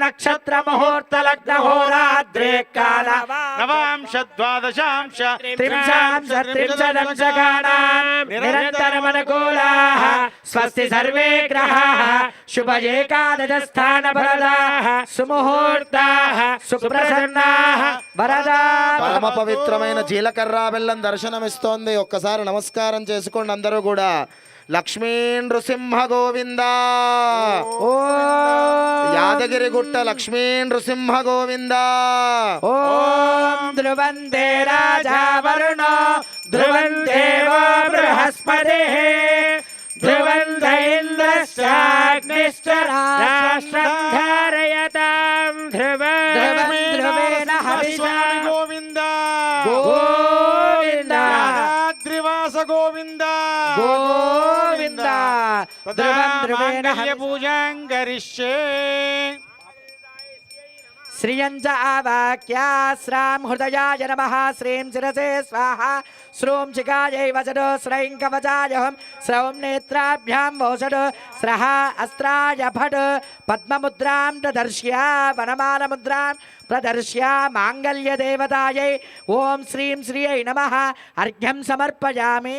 नक्षत्रमुहूर्तलग्नहोराद्रे काल। नवांश द्वादशांश त्रिंशांश त्रिंशदंशकाणाम् స్వస్తి సర్వే గ్రహాः శుభ ఏకాదశ స్థాన వరదాः సుముహూర్తాः సుప్రసన్నాः వరదా పరమ పవిత్రమైన జీలకర్ర బెల్లం దర్శనమిస్తోంది. ఒక్కసారి నమస్కారం చేసుకోండి అందరూ కూడా. లక్ష్మీ నృసింహ గోవింద యాదగిరి గుట్ట లక్ష్మీ నృసింహ గోవింద ఓం ధ్రువంతే రాజా వరుణో. ధ్రువం దేవో బృహస్పతి. ఇంద్రశ్చాగ్నిశ్చ రాష్ట్రం ధారయతాం ధ్రువం ధ్రువేణ హవిషా గోవింద గోవింద గోవింద గోవింద ధ్రువం ధ్రువేణ పూజాం కరిష్యే శ్రియంజ ఆవాక్యా శ్రాం హృదయాయ నమ. శ్రీం శిరసే స్వాహ. శ్రూం చికాయై వసడు శ్రైం కవచాయహం శ్రౌం నేత్రాభ్యాం వోషడు స్రహ అస్త్రాయ ఫడ్ పద్మముద్రాం ప్రదర్శ్య వనమాలముద్రాం ప్రదర్శ్య మాంగళ్యదేవతాయై ఓం శ్రీం శ్రీయై నమ అర్ఘ్యం సమర్పయామి